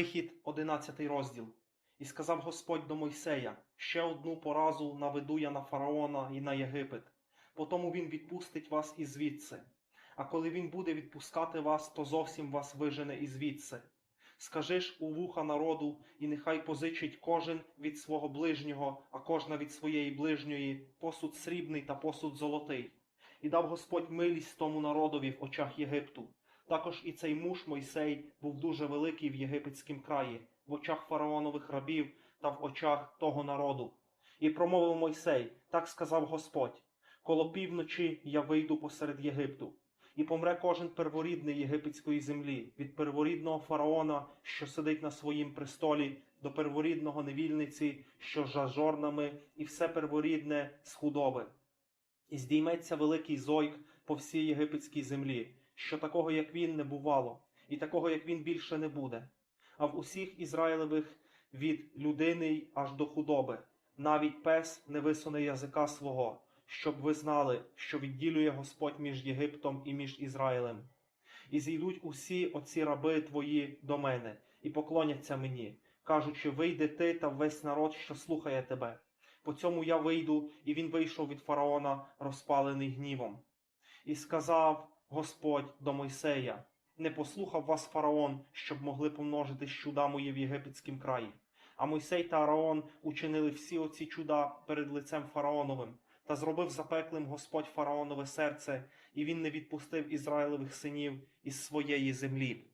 Вихід, 11 розділ. І сказав Господь до Мойсея: ще одну поразу наведу я на фараона і на Єгипет. Потому він відпустить вас із звідси. А коли він буде відпускати вас, то зовсім вас вижене із звідси. Скажи ж у вуха народу, і нехай позичить кожен від свого ближнього, а кожна від своєї ближньої, посуд срібний та посуд золотий. І дав Господь милість тому народові в очах Єгипту. Також і цей муж Мойсей був дуже великий в єгипетськім краї, в очах фараонових рабів та в очах того народу. І промовив Мойсей, так сказав Господь: коло півночі я вийду посеред Єгипту, і помре кожен перворідний єгипетської землі, від перворідного фараона, що сидить на своїм престолі, до перворідного невільниці, що за жорнами, і все перворідне з худоби. І здійметься великий зойк по всій єгипетській землі, що такого, як він, не бувало, і такого, як він, більше не буде. А в усіх Ізраїлевих від людини аж до худоби, навіть пес не висуне язика свого, щоб ви знали, що відділює Господь між Єгиптом і між Ізраїлем. І зійдуть усі оці раби твої до мене, і поклоняться мені, кажучи, вийди ти та весь народ, що слухає тебе. По цьому я вийду, і він вийшов від фараона, розпалений гнівом. І сказав Господь до Мойсея: Не послухав вас фараон, щоб могли помножити чуда мої в єгипетськім краї. А Мойсей та Араон учинили всі оці чуда перед лицем фараоновим, та зробив запеклим Господь фараонове серце, і він не відпустив Ізраїлевих синів із своєї землі.